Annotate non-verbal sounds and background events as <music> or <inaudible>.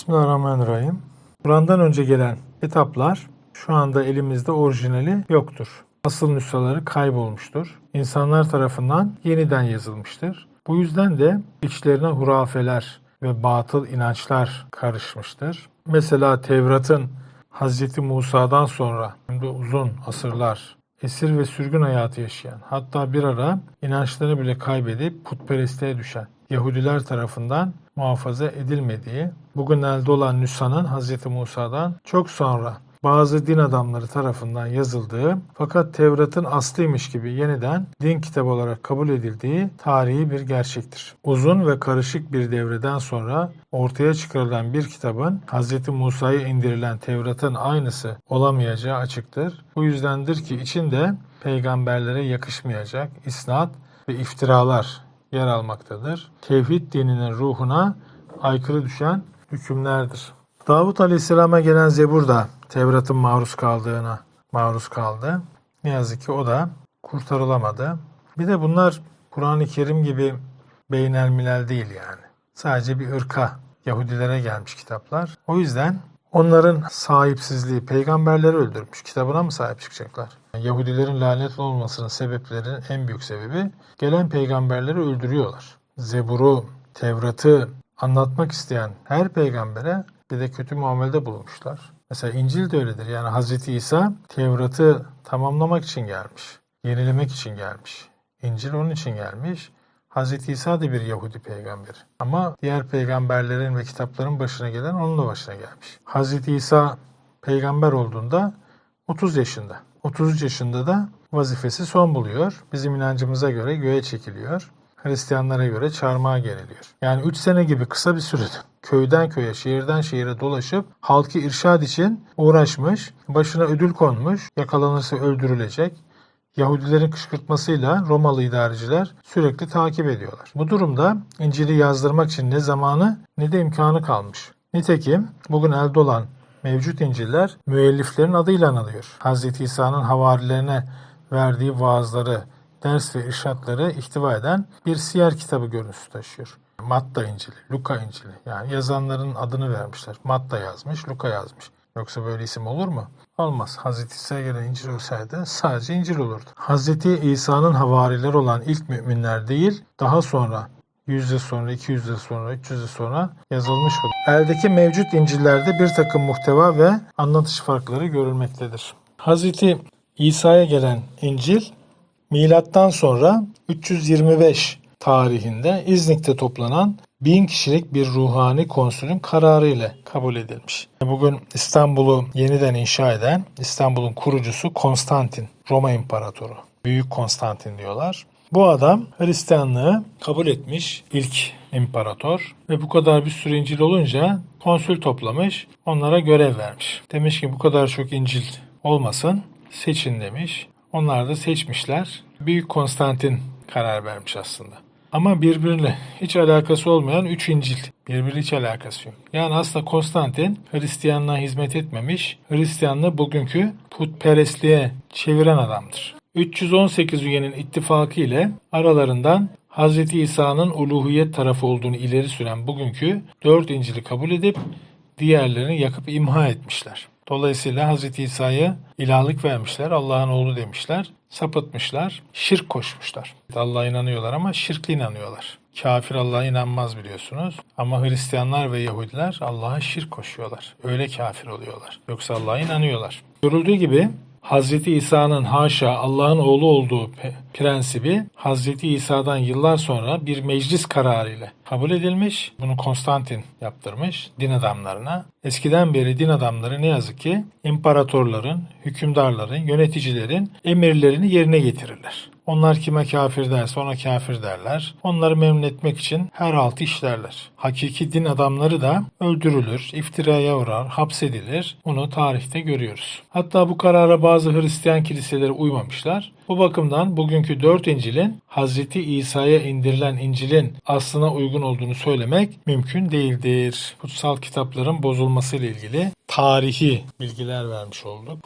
Bismillahirrahmanirrahim. Kur'an'dan önce gelen kitaplar şu anda elimizde orijinali yoktur. Asıl nüshaları kaybolmuştur. İnsanlar tarafından yeniden yazılmıştır. Bu yüzden de içlerine hurafeler ve batıl inançlar karışmıştır. Mesela Tevrat'ın Hz. Musa'dan sonra hem de uzun asırlar esir ve sürgün hayatı yaşayan, hatta bir ara inançlarını bile kaybedip putperestliğe düşen Yahudiler tarafından muhafaza edilmediği, bugün elde olan nüshanın Hz. Musa'dan çok sonra bazı din adamları tarafından yazıldığı fakat Tevrat'ın aslıymış gibi yeniden din kitabı olarak kabul edildiği tarihi bir gerçektir. Uzun ve karışık bir devreden sonra ortaya çıkarılan bir kitabın Hz. Musa'ya indirilen Tevrat'ın aynısı olamayacağı açıktır. Bu yüzdendir ki içinde peygamberlere yakışmayacak isnat ve iftiralar yer almaktadır. Tevhid dininin ruhuna aykırı düşen hükümlerdir. Davut Aleyhisselam'a gelen Zebur da Tevrat'ın maruz kaldığına maruz kaldı. Ne yazık ki o da kurtarılamadı. Bir de bunlar Kur'an-ı Kerim gibi beynelmilel değil yani. Sadece bir ırka Yahudilere gelmiş kitaplar. O yüzden onların sahipsizliği peygamberleri öldürmüş. Kitabına mı sahip çıkacaklar? Yahudilerin lanetli olmasının sebeplerinin en büyük sebebi gelen peygamberleri öldürüyorlar. Zebur'u, Tevrat'ı anlatmak isteyen her peygambere bir de kötü muamelede bulunmuşlar. Mesela İncil de öyledir. Yani Hazreti İsa Tevrat'ı tamamlamak için gelmiş. Yenilemek için gelmiş. İncil onun için gelmiş. Hazreti İsa da bir Yahudi peygamberi. Ama diğer peygamberlerin ve kitapların başına gelen onun da başına gelmiş. Hazreti İsa peygamber olduğunda 30 yaşında. 33 yaşında da vazifesi son buluyor. Bizim inancımıza göre göğe çekiliyor. Hristiyanlara göre çarmıha geriliyor. Yani 3 sene gibi kısa bir sürede <laughs> köyden köye, şehirden şehire dolaşıp halkı irşad için uğraşmış, başına ödül konmuş, yakalanırsa öldürülecek. Yahudilerin kışkırtmasıyla Romalı idareciler sürekli takip ediyorlar. Bu durumda İncil'i yazdırmak için ne zamanı ne de imkanı kalmış. Nitekim bugün elde olan mevcut İncil'ler müelliflerin adıyla anılıyor. Hz. İsa'nın havarilerine verdiği vaazları, ders ve irşatları ihtiva eden bir siyer kitabı görüntüsü taşıyor. Matta İncil'i, Luka İncil'i. Yani yazanların adını vermişler. Matta yazmış, Luka yazmış. Yoksa böyle isim olur mu? Olmaz. Hazreti İsa'ya gelen İncil olsaydı sadece İncil olurdu. Hazreti İsa'nın havarileri olan ilk müminler değil, daha sonra 100 yıl sonra, 200 yıl sonra, 300 yıl sonra yazılmış olur. Eldeki mevcut İncil'lerde bir takım muhteva ve anlatış farkları görülmektedir. Hazreti İsa'ya gelen İncil Milattan sonra 325 tarihinde İznik'te toplanan bin kişilik bir ruhani konsülün kararı ile kabul edilmiş. Bugün İstanbul'u yeniden inşa eden İstanbul'un kurucusu Konstantin, Roma İmparatoru. Büyük Konstantin diyorlar. Bu adam Hristiyanlığı kabul etmiş ilk imparator ve bu kadar bir sürü İncil olunca konsül toplamış, onlara görev vermiş. Demiş ki bu kadar çok İncil olmasın, seçin demiş. Onlar da seçmişler. Büyük Konstantin karar vermiş aslında. Ama birbiriyle hiç alakası olmayan üç İncil. Birbiriyle hiç alakası yok. Yani aslında Konstantin Hristiyanlığa hizmet etmemiş, Hristiyanlığı bugünkü putperestliğe çeviren adamdır. 318 üyenin ittifakı ile aralarından Hz. İsa'nın uluhiyet tarafı olduğunu ileri süren bugünkü dört İncil'i kabul edip diğerlerini yakıp imha etmişler. Dolayısıyla Hz. İsa'ya ilahlık vermişler, Allah'ın oğlu demişler, sapıtmışlar, şirk koşmuşlar. Allah'a inanıyorlar ama şirkle inanıyorlar. Kafir Allah'a inanmaz biliyorsunuz. Ama Hristiyanlar ve Yahudiler Allah'a şirk koşuyorlar. Öyle kafir oluyorlar. Yoksa Allah'a inanıyorlar. Görüldüğü gibi Hz. İsa'nın haşa Allah'ın oğlu olduğu prensibi Hz. İsa'dan yıllar sonra bir meclis kararıyla kabul edilmiş. Bunu Konstantin yaptırmış din adamlarına. Eskiden beri din adamları ne yazık ki imparatorların, hükümdarların, yöneticilerin emirlerini yerine getirirler. Onlar kime kafir derse ona kafir derler. Onları memnun etmek için her altı işlerler. Hakiki din adamları da öldürülür, iftiraya uğrar, hapsedilir. Bunu tarihte görüyoruz. Hatta bu karara bazı Hristiyan kiliseleri uymamışlar. Bu bakımdan bugünkü dört İncil'in Hazreti İsa'ya indirilen İncil'in aslına uygun olduğunu söylemek mümkün değildir. Kutsal kitapların bozulması ile ilgili tarihi bilgiler vermiş olduk.